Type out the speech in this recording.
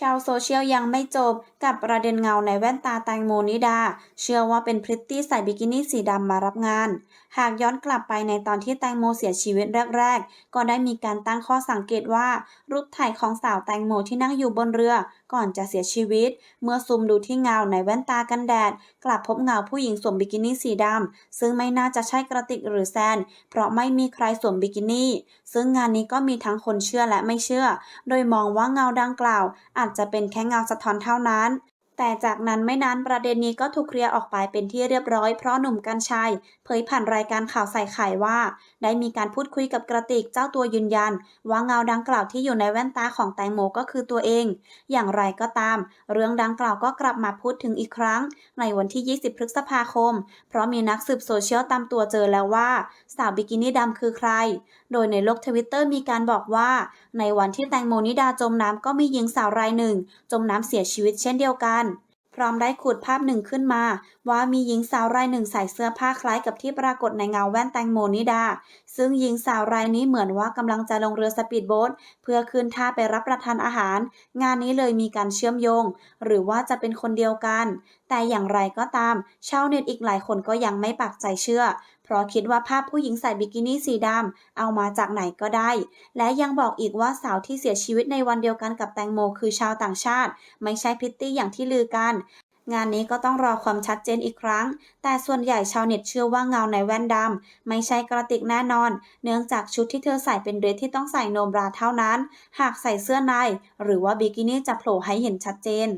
ชาวโซเชียลยังไม่จบกับประเด็นเงาในแว่นตาแตงโมนิดา เชื่อว่าเป็นพริตตี้ใส่บิกินี่สีดำมารับงาน หากย้อนกลับไปในตอนที่แตงโมเสียชีวิตแรก ๆ ก็ได้มีการตั้งข้อสังเกตว่า รูปถ่ายของสาวแตงโมที่นั่งอยู่บนเรือ ก่อนจะเสียชีวิต เมื่อซูมดูที่เงาในแว่นตากันแดด กลับพบเงาผู้หญิงสวมบิกินี่สีดำซึ่งไม่น่าจะใช่กระติกหรือแซน เพราะไม่มีใครสวมบิกินี่ซึ่งงานนี้ก็มีทั้งคนเชื่อและไม่เชื่อ โดยมองว่าเงาดังกล่าวอาจจะเป็นแค่เงาสะท้อนเท่านั้น แต่จากนั้นไม่นานประเด็นนี้ก็ถูกเคลียร์ออกไปเป็นที่เรียบร้อยเพราะหนุ่มกัญชัย เผยผ่านรายการข่าวใส่ไข่ว่า ได้มีการพูดคุยกับกระติกเจ้าตัวยืนยัน ว่าเงาดังกล่าวที่อยู่ในแว่นตาของแตงโมก็คือตัวเอง อย่างไรก็ตาม เรื่องดังกล่าวก็กลับมาพูดถึงอีกครั้ง ในวันที่ 20 พฤษภาคม เพราะมีนักสืบโซเชียลตามตัวเจอแล้วว่า สาวบิกินี่ดำคือใคร โดยในโลกทวิตเตอร์มีการบอกว่า ในวันที่แตงโมนิดาจมน้ำก็มีหญิงสาวรายหนึ่ง จมน้ำเสียชีวิตเช่นเดียวกัน ร้อมได้ขุดภาพหนึ่งขึ้นมา ว่ามีหญิงสาวรายหนึ่งใส่เสื้อผ้าคล้ายกับที่ปรากฏในเงาแว่นแตงโมนิดา ซึ่งหญิงสาวรายนี้เหมือนว่ากำลังจะลงเรือสปีดโบ๊ทเพื่อขึ้นท่าไปรับประทานอาหาร งานนี้เลยมีการเชื่อมโยง หรือว่าจะเป็นคนเดียวกัน แต่อย่างไรก็ตาม ชาวเน็ตอีกหลายคนก็ยังไม่ปักใจเชื่อ เพราะคิดว่าภาพผู้หญิงใส่บิกินี่สีดำเอามาจากไหนก็ได้ และยังบอกอีกว่าสาวที่เสียชีวิตในวันเดียวกันกับแตงโมคือชาวต่างชาติ ไม่ใช่พิตตี้อย่างที่ลือกันงานนี้ก็ต้องรอความชัดเจนอีกครั้ง แต่ส่วนใหญ่ชาวเน็ตเชื่อว่าเงาในแว่นดำไม่ใช่กระติกแน่นอน เนื่องจากชุดที่เธอใส่เป็นเดรสที่ต้องใส่โนบราเท่านั้น หากใส่เสื้อใน หรือว่าบิกินี่จะโผล่ให้เห็นชัดเจน